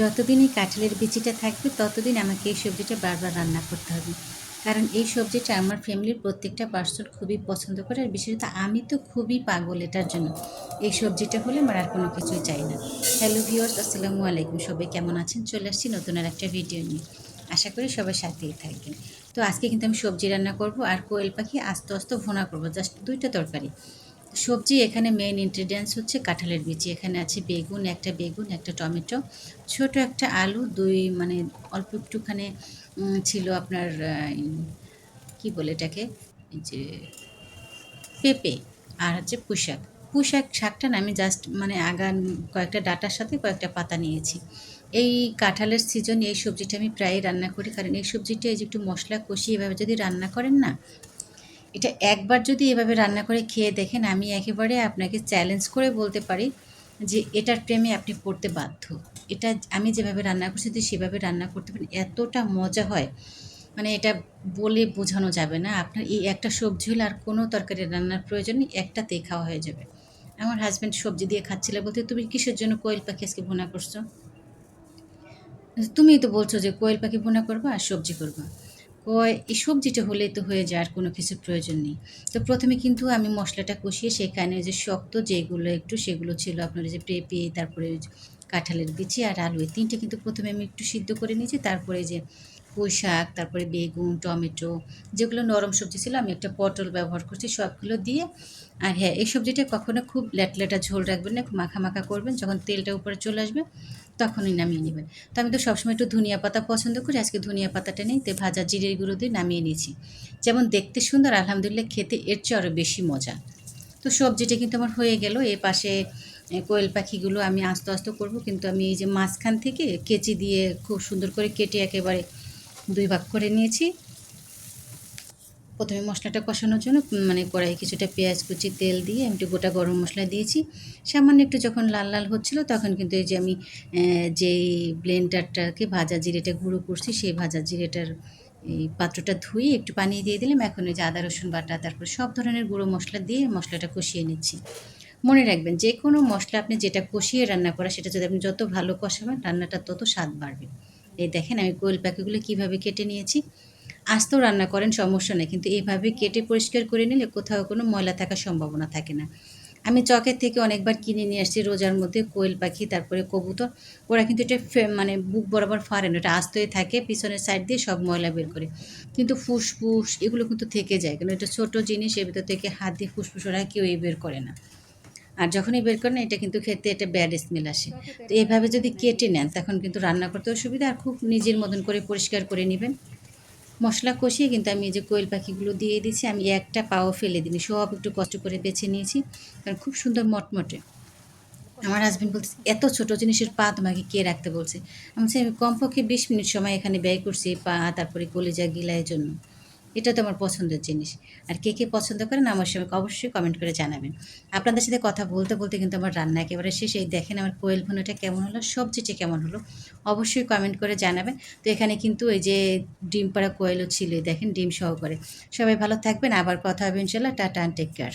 যতদিন এই কাঁঠালের বিচিটা থাকবে, ততদিন আমাকে এই সবজিটা বারবার রান্না করতে হবে। কারণ এই সবজিটা আমার ফ্যামিলির প্রত্যেকটা পার্সন খুবই পছন্দ করে, আর বিশেষত আমি তো খুবই পাগল এটার জন্য। এই সবজিটা হলে আমার আর কোনো কিছুই চাই না। হ্যালো ভিউয়ার্স আসসালামু আলাইকুম। সবাই কেমন আছেন? চলে আসছি নতুন আর একটা ভিডিও নিয়ে। আশা করি সবাই সাথেই থাকবেন। তো আজকে কিন্তু আমি সবজি রান্না করব, আর কোয়েল পাখি আস্তে আস্তে ভোনা করব, জাস্ট দুইটা তরকারি। সবজি, এখানে মেইন ইনগ্রিডিয়েন্টস হচ্ছে কাঁঠালের বিচি। এখানে আছে বেগুন, একটা বেগুন, একটা টমেটো। ছোট একটা আলু, দুই মানে অল্প একটুখানে ছিল আপনার কি বলে এটাকে? যে পেঁপে আর হচ্ছে পুঁশাক পুঁশাক শাকটা না আমি জাস্ট মানে আগান কয়েকটা ডাটার সাথে কয়েকটা পাতা নিয়েছি। এই কাঁঠালের সিজন এই সবজিটা আমি প্রায় রান্না করি। কারণ এই সবজিটা এই যে একটু মশলা কষিয়ে এভাবে যদি রান্না করেন না এটা একবার যদি এভাবে রান্না করে খেয়ে দেখেন, আমি একেবারে আপনাকে চ্যালেঞ্জ করে বলতে পারি যে এটার প্রেমে আপনি পড়তে বাধ্য। এটা আমি যেভাবে রান্না করছি, যদি সেভাবে রান্না করতে পারেন, এতটা মজা হয়। মানে এটা বলে বোঝানো যাবে না। আপনার এই একটা সবজি হলে আর কোনো তরকারি রান্নার প্রয়োজন নেই, একটাতেই খাওয়া হয়ে যাবে। আমার হাজব্যান্ড সবজি দিয়ে খাচ্ছিল বলতে, তুমি কিসের জন্য কোয়েল পাখি আজকে ভুনা করছ? তুমিই তো বলছো যে কোয়েল পাখি ভুনা করবা আর সবজি করবা। কয়, এই সবজিটা হলেই তো হয়ে যায়, আর কোনো কিছু প্রয়োজন নেই। তো প্রথমে কিন্তু আমি মশলাটা কষিয়ে সেখানে যে শক্ত যেগুলো একটু, সেগুলো ছিল আপনার যে পেঁপে, তারপরে কাঁঠালের বিচি আর আলু, এই তিনটে কিন্তু প্রথমে আমি একটু সিদ্ধ করে নিয়েছি। তারপরে যে পুঁই শাক, তারপরে বেগুন, টমেটো, যেগুলো নরম সবজি ছিল, আমি একটা পটল ব্যবহার করছি, সবগুলো দিয়ে। আর হ্যাঁ এই সবজিটা কখনো খুব ল্যাটল্যাটা ঝোল রাখবেন না মাখা মাখা করবেন, যখন তেলটা উপরে চলে আসবে তখনই নামিয়ে নেবেন। তো আমি তো সবসময় একটু ধনিয়া পাতা পছন্দ করি। আজকে ধনিয়া পাতাটা নেই, তো ভাজা জিরের গুঁড়ো দিয়ে নামিয়ে নিয়েছি। যেমন দেখতে সুন্দর, আলহামদুলিল্লাহ খেতে এর চেয়ে আরও বেশি মজা। তো সবজিটা কিন্তু আমার হয়ে গেল। এ পাশে কোয়েল পাখিগুলো আমি আস্তে আস্তে করব। কিন্তু আমি এই যে মাঝখান থেকে কেচি দিয়ে খুব সুন্দর করে কেটে একেবারে দুই ভাগ করে নিয়েছি। প্রথমে মশলাটা কষানোর জন্য মানে কড়াই কিছুটা পেঁয়াজ কুচি, তেল দিয়ে আমি একটু গোটা গরম মশলা দিয়েছি। সামান্য একটু যখন লাল লাল হচ্ছিল তখন কিন্তু এই যে আমি যেই ব্লেন্ডারটাকে ভাজা জিরেটা গুঁড়ো করছি, সেই ভাজা জিরেটার এই পাত্রটা ধুয়ে একটু পানি দিয়ে দিলাম। এখন ওই যে আদা, রসুন বাটা, তারপর সব ধরনের গুঁড়ো মশলা দিয়ে মশলাটা কষিয়ে নিচ্ছি। মনে রাখবেন, যে কোনো মশলা আপনি যেটা কষিয়ে রান্না করা, সেটা যদি আপনি যত ভালো কষাবেন, রান্নাটা তত স্বাদ বাড়বে। এই দেখেন আমি কোয়েল পাখিগুলো কীভাবে কেটে নিয়েছি। আস্তেও রান্না করেন, সমস্যা নেই। কিন্তু এইভাবে কেটে পরিষ্কার করে নিলে কোথাও কোনো ময়লা থাকার সম্ভাবনা থাকে না। আমি চকের থেকে অনেকবার কিনে নিয়ে আসছি রোজার মধ্যে কোয়েল পাখি, তারপরে কবুতর। ওরা কিন্তু এটা মানে বুক বরাবর ফারেন ওটা আস্তই থাকে, পিছনের সাইড দিয়ে সব ময়লা বের করে। কিন্তু ফুসফুস এগুলো কিন্তু থেকে যায় কারণ এটা ছোটো জিনিস এর ভিতর থেকে হাত দিয়ে ফুসফুস ওরা কেউই বের করে না। আর যখনই বের করেন এটা কিন্তু খেতে এটা ব্যাড স্মেল আসে। তো এইভাবে যদি কেটে নেন, তখন কিন্তু রান্না করতেও সুবিধা আর খুব নিজের মতন করে পরিষ্কার করে নেবেন। মশলা কষিয়ে কিন্তু আমি এই যে কোয়েল পাখিগুলো দিয়ে দিয়েছি, আমি একটা পাও ফেলে দিই সব একটু কষ্ট করে বেছে নিয়েছি, কারণ খুব সুন্দর মটমটে। আমার হাজব্যান্ড বলছে এত ছোট জিনিসের পা তোমাকে কে রাখতে বলছে? আমি কমপক্ষে বিশ মিনিট সময় এখানে ব্যয় করছি পা, তারপরে কলেজা গিলায়ের জন্য। এটা তো আমার পছন্দের জিনিস। আর কে কে পছন্দ করেন আমার সঙ্গে অবশ্যই কমেন্ট করে জানাবেন। আপনাদের সাথে কথা বলতে বলতে কিন্তু আমার রান্না একেবারে শেষ। এই দেখেন আমার কোয়েল ভুনাটা কেমন হলো, সবজিটা কেমন হলো, অবশ্যই কমেন্ট করে জানাবেন। তো এখানে কিন্তু এই যে ডিম পাড়া কোয়েলও ছিল দেখেন ডিম সহকারে। সবাই ভালো থাকবেন, আবার কথা হবে ইনশাল্লাহ। Tata take care